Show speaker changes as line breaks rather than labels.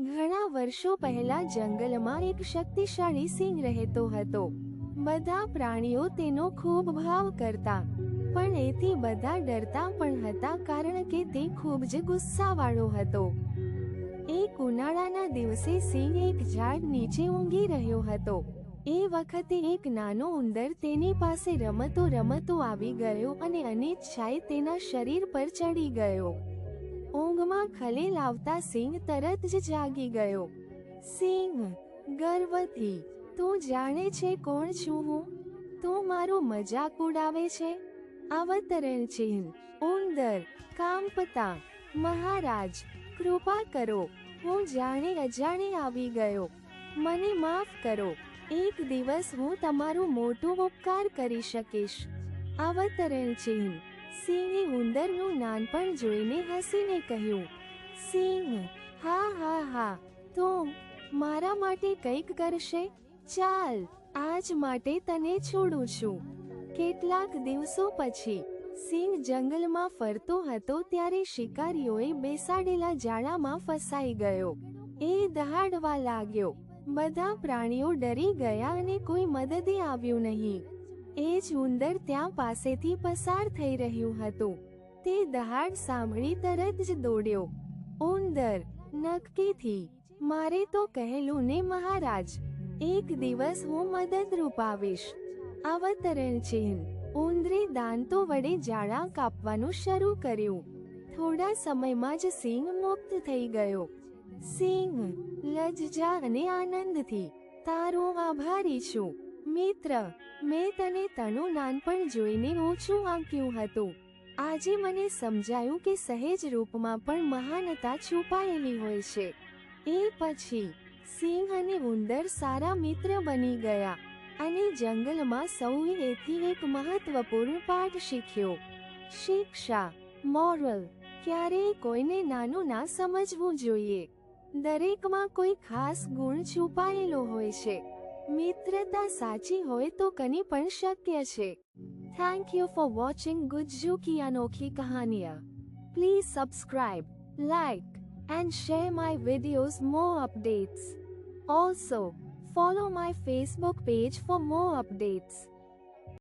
ઘણા વર્ષો પહેલા જંગલમાં એક શક્તિશાળી સિંહ રહેતો હતો. બધા પ્રાણીઓ તેનો ખૂબ ભાવ કરતા, પણ એથી બધા ડરતા પણ હતા કારણ કે તે ખૂબ જ ગુસ્સાવાળો હતો. એક ઉનાળાના દિવસે સિંહ એક ઝાડ નીચે ઊંઘી રહ્યો હતો. એ વખતે એક નાનો ઉંદર તેની પાસે રમતો રમતો આવી ગયો અને અનિચ્છાએ તેના શરીર પર ચડી ગયો. ઊંઘમાં ખલેલ આવતા સિંહ તરત જ જાગી ગયો. સિંહ, ગર્વથી, તું જાણે છે કોણ છું હું? તું મારો મજાક ઉડાવે છે? અવતરણ ચિહ્ન, ઉંદર, કામપતા, મહારાજ, કૃપા કરો, હું જાણે અજાણે આવી ગયો. મને માફ કરો, એક દિવસ હું તમારું મોટું ઉપકાર કરી શકીશ. અવતરણ ચિહ્ન સિંહે ઉંદરનું નાનપણ જોઈને હસીને કહ્યું, સિંહ, હા હા હા, તો મારા માટે કંઈક કરશે? ચાલ, આજ માટે તને છોડું છું. કેટલાક દિવસો પછી સિંહ જંગલમાં ફરતો હતો ત્યારે શિકારીઓએ બેસાડેલા જાળામાં ફસાઈ ગયો. એ દહાડવા લાગ્યો. બધા પ્રાણીઓ ડરી ગયા અને કોઈ મદદે આવ્યું નહીં. એ જ ઉંદર ત્યાં પાસેથી પસાર થઈ રહ્યું હતું. તે દહાડ સાંભળી તરત જ દોડ્યો. ઉંદર, નક્કીથી. મારે તો કહેલું ને મહારાજ, એક દિવસ હું મદદરૂપ આવીશ. અવતરણ ચિહ્ન. ઉંદરે દાંતો વડે જાળા કાપવાનું શરૂ કર્યું. થોડા સમયમાં જ સિંહ મુક્ત થઈ ગયો. સિંહ, લજ્જા અને આનંદથી. તારો આભારી છું. મિત્ર, મેં તને તનું નાનપણ જોઈને ઓછું આંક્યું હતું. આજે મને સમજાયું કે સહેજ રૂપમાં પણ મહાનતા છુપાયેલી હોય છે. એ પછી, સિંહ અને ઉંદર સારા મિત્ર બની ગયા અને જંગલમાં સૌએ એથી એક મહત્વપૂર્ણ પાઠ શીખ્યો. શિક્ષા, મોરલ, ક્યારેય કોઈને નાનું ના સમજવું જોઈએ. દરેકમાં કોઈ ખાસ ગુણ છુપાયેલો હોય છે. મિત્રતા સાચી હોય તો કની પણ શક્ય છે thank you for watching Gujju કી અનોખી કહાનિયા please subscribe like and share my videos more updates. Also, follow my Facebook page for more updates.